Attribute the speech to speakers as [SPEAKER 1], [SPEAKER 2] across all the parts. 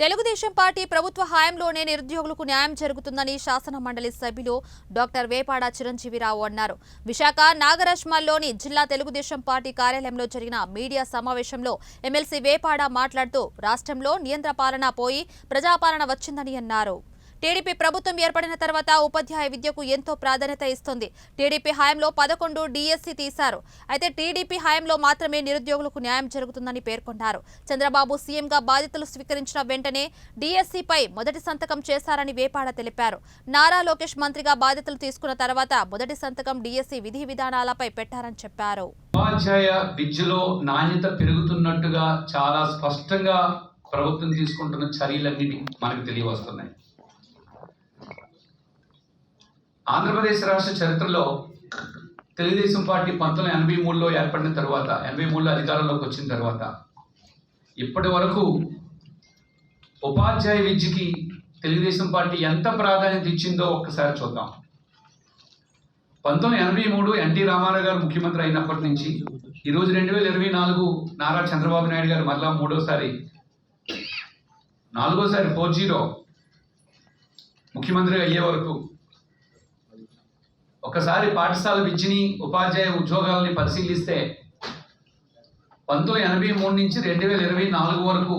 [SPEAKER 1] Telugu Desam party ప్రభుత్వ హయాంలోనే నిరుద్యోగులకు న్యాయం జరుగుతుందని శాసన మండలి సభ్యులు డాక్టర్ వేపాడ చిరంజీవిరావు అన్నారు. విశాఖ నాగరాజ్మల్లోని జిల్లా తెలుగుదేశం పార్టీ కార్యాలయంలో జరిగిన మీడియా సమావేశంలో ఎమ్మెల్సీ వేపాడ మాట్లాడుతూ రాష్ట్రంలో నియంత్ర పాలన పోయి ప్రజాపాలన వచ్చిందని అన్నారు. టీడీపీ ప్రభుత్వం ఏర్పడిన తర్వాత ఉపాధ్యాయ విద్యకు ఎంతో ప్రాధాన్యత ఇస్తుంది. టీడీపీ హయాంలో పదకొండు డిఎస్సి తీశారు. అయితే టీడీపీ హయాంలో మాత్రమే నిరుద్యోగులకు న్యాయం జరుగుతుందని పేర్కొన్నారు. చంద్రబాబు సీఎంగా బాధ్యతలు స్వీకరించిన వెంటనే డిఎస్సిపై మొదటి సంతకం చేశారని వేపాడ తెలిపారు. నారా లోకేష్ మంత్రిగా బాధ్యతలు తీసుకున్న తర్వాత మొదటి సంతకం డిఎస్సి విధి విధానాలపై పెట్టారని చెప్పారు.
[SPEAKER 2] ఉపాధ్యాయ విద్యలో నాణ్యత పెరుగుతున్నట్టుగా చాలా స్పష్టంగా ప్రభుత్వం తీసుకుంటున్న చర్యలన్నిటి మనకు తెలియవస్తున్నాయి. ఆంధ్రప్రదేశ్ రాష్ట్ర చరిత్రలో తెలుగుదేశం పార్టీ పంతొమ్మిది ఎనభై మూడులో ఏర్పడిన తర్వాత ఎనభై మూడులో అధికారంలోకి వచ్చిన తర్వాత ఇప్పటి వరకు ఉపాధ్యాయ విద్యకి తెలుగుదేశం పార్టీ ఎంత ప్రాధాన్యత ఇచ్చిందో ఒక్కసారి చూద్దాం. పంతొమ్మిది ఎనభై మూడు ఎన్టీ రామారావు గారు ముఖ్యమంత్రి అయినప్పటి నుంచి ఈరోజు రెండు వేల ఇరవై నాలుగు నారా చంద్రబాబు నాయుడు గారు మరలా మూడోసారి నాలుగోసారి ఫోర్ జీరో ముఖ్యమంత్రి అయ్యే వరకు ఒకసారి పాఠశాల విద్యని ఉపాధ్యాయ ఉద్యోగాలని పరిశీలిస్తే పంతొమ్మిది ఎనభై మూడు నుంచి రెండు వేల ఇరవై నాలుగు వరకు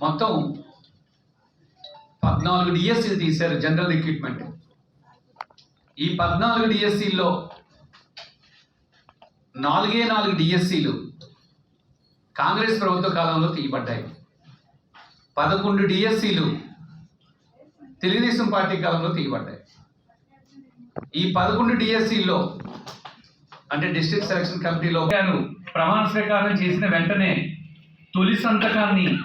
[SPEAKER 2] మొత్తం పద్నాలుగు డిఎస్సీలు తీశారు జనరల్ రిక్రూట్మెంట్ ఈ పద్నాలుగు డిఎస్సీల్లో నాలుగే నాలుగు డిఎస్సీలు కాంగ్రెస్ ప్రభుత్వ కాలంలో తీయబడ్డాయి. పదకొండు డిఎస్సీలు తెలుగుదేశం పార్టీ కాలంలో తీయబడ్డాయి. ఈ పదకొండు డిఎస్సిలో అంటే డిస్ట్రిక్ట్ సెలక్షన్ కమిటీలో ప్రమాణ స్వీకారం చేసిన వెంటనే తొలి సంతకాన్ని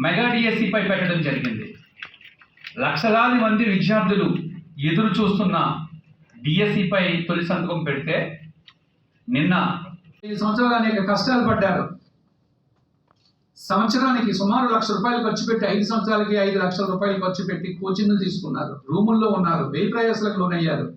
[SPEAKER 2] మెగా డిఎస్సిపై పెట్టడం జరిగింది. లక్షలాది మంది విద్యార్థులు ఎదురు చూస్తున్న డిఎస్సిపై తొలి సంతకం పెడితే నిన్న
[SPEAKER 3] ఈ సంవత్సరాలు అనేక కష్టాలు పడ్డారు. సంవత్సరానికి సుమారు లక్ష రూపాయలు ఖర్చు పెట్టి ఐదు సంవత్సరాలకి ఐదు లక్షల రూపాయలు ఖర్చు పెట్టి కోచింగ్లు తీసుకున్నారు. రూముల్లో ఉన్నారు. వెయ్యి ప్రయాసాలకు లోనయ్యారు.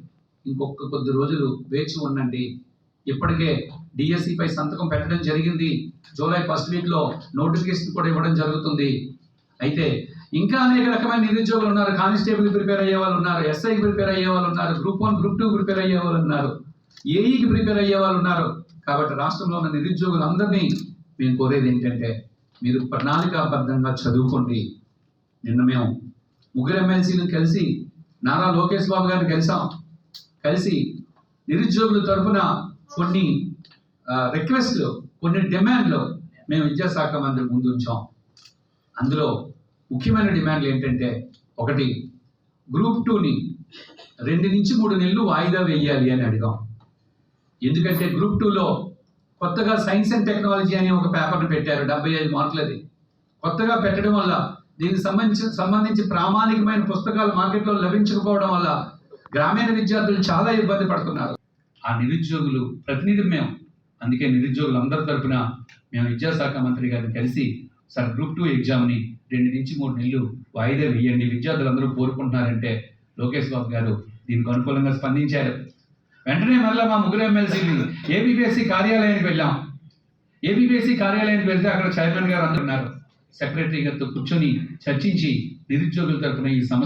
[SPEAKER 3] ఇంకొక కొద్ది రోజులు వేచి ఉండండి. ఇప్పటికే DSE పై సంతకం పెట్టడం జరిగింది. జూలై ఫస్ట్ వీక్లో నోటిఫికేషన్ కూడా ఇవ్వడం జరుగుతుంది. అయితే ఇంకా అనేక రకమైన నిరుద్యోగులు ఉన్నారు. కానిస్టేబుల్ ప్రిపేర్ అయ్యే వాళ్ళు ఉన్నారు. ఎస్ఐకి ప్రిపేర్ అయ్యే వాళ్ళు ఉన్నారు. Group one group two prepare అయ్యే వాళ్ళు ఉన్నారు. ఏఈకి ప్రిపేర్ అయ్యే వాళ్ళు ఉన్నారు. కాబట్టి రాష్ట్రంలో ఉన్న నిరుద్యోగులందరినీ మేము కోరేది ఏంటంటే మీరు ప్రణాళికాబద్ధంగా చదువుకోండి. నిన్న మేము ముగ్గురు ఎమ్మెల్సీలు కలిసి నారా లోకేష్ బాబు గారిని కలిసాం. కలిసి నిరుద్యోగుల తరపున కొన్ని రిక్వెస్ట్లు కొన్ని డిమాండ్లు మేము విద్యాశాఖ మంత్రి ముందు ఉంచాం. అందులో ముఖ్యమైన డిమాండ్లు ఏంటంటే ఒకటి గ్రూప్ టూని రెండు నుంచి మూడు నెలలు వాయిదా వేయాలి అని అడిగాం. ఎందుకంటే గ్రూప్ టూలో కొత్తగా సైన్స్ అండ్ టెక్నాలజీ అనే ఒక పేపర్ను పెట్టారు డెబ్బై ఐదు మార్కులది. కొత్తగా పెట్టడం వల్ల దీనికి సంబంధించి సంబంధించి ప్రామాణికమైన పుస్తకాలు మార్కెట్లో లభించకపోవడం వల్ల గ్రామీణ విద్యార్థులు చాలా ఇబ్బంది పడుతున్నారు. ఆ నిరుద్యోగులు ప్రతినిధి మేము అందుకే నిరుద్యోగులందరి తరపున మేము విద్యాశాఖ మంత్రి గారిని కలిసి సార్ గ్రూప్ టూ ఎగ్జామ్ని రెండు నుంచి మూడు నెలలు వాయిదా వేయండి విద్యార్థులు అందరూ కోరుకుంటున్నారంటే లోకేష్ బాబు గారు దీనికి అనుకూలంగా స్పందించారు. వెంటనే మళ్ళీ మా ముగ్గురు ఎమ్మెల్సీని ఏబిపిఎస్సి కార్యాలయానికి వెళ్ళాం. ఏబిపిఎస్సి కార్యాలయానికి వెళ్తే అక్కడ చైర్మన్ గారు అందరున్నారు సెక్రటరీ గారితో కూర్చొని చర్చించి నిరుద్యోగుల తరఫున ఈ సమస్య